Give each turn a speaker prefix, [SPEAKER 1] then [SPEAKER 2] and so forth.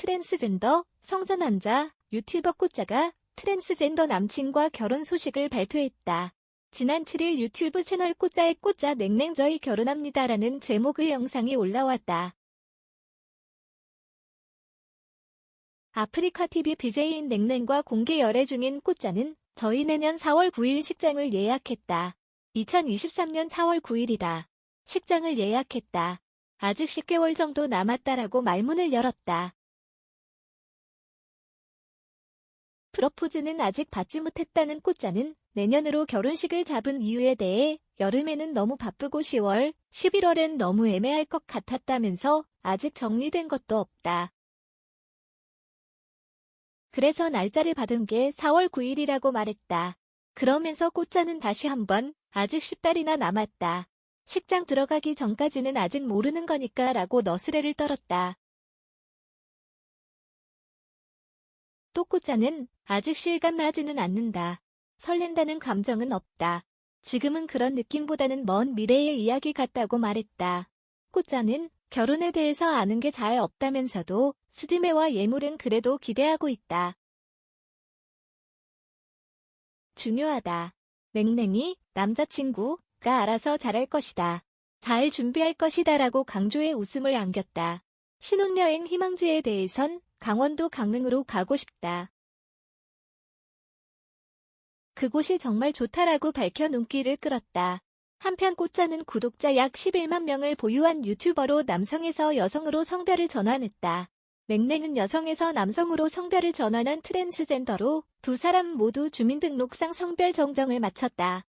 [SPEAKER 1] 트랜스젠더, 성전환자, 유튜버 꽃자가 트랜스젠더 남친과 결혼 소식을 발표했다. 지난 7일 유튜브 채널 꽃자의 꽃자 냉랭 저희 결혼합니다라는 제목의 영상이 올라왔다. 아프리카 TV BJ인 냉랭과 공개 열애 중인 꽃자는 저희 내년 4월 9일 식장을 예약했다. 2023년 4월 9일이다. 식장을 예약했다. 아직 10개월 정도 남았다라고 말문을 열었다. 프로포즈는 아직 받지 못했다는 꽃자는 내년으로 결혼식을 잡은 이유에 대해 여름에는 너무 바쁘고 10월, 11월엔 너무 애매할 것 같았다면서 아직 정리된 것도 없다. 그래서 날짜를 받은 게 4월 9일이라고 말했다. 그러면서 꽃자는 다시 한번 아직 10달이나 남았다. 식장 들어가기 전까지는 아직 모르는 거니까 라고 너스레를 떨었다. 또 꽃자는 아직 실감나지는 않는다. 설렌다는 감정은 없다. 지금은 그런 느낌보다는 먼 미래의 이야기 같다고 말했다. 꽃자는 결혼에 대해서 아는 게 잘 없다면서도 스드메와 예물은 그래도 기대하고 있다. 중요하다. 냉랭이 남자친구가 알아서 잘할 것이다. 잘 준비할 것이다 라고 강조해 웃음을 안겼다. 신혼여행 희망지에 대해선 강원도 강릉으로 가고 싶다. 그곳이 정말 좋다라고 밝혀 눈길을 끌었다. 한편 꽃자는 구독자 약 11만 명을 보유한 유튜버로 남성에서 여성으로 성별을 전환했다. 냉랭은 여성에서 남성으로 성별을 전환한 트랜스젠더로 두 사람 모두 주민등록상 성별 정정을 마쳤다.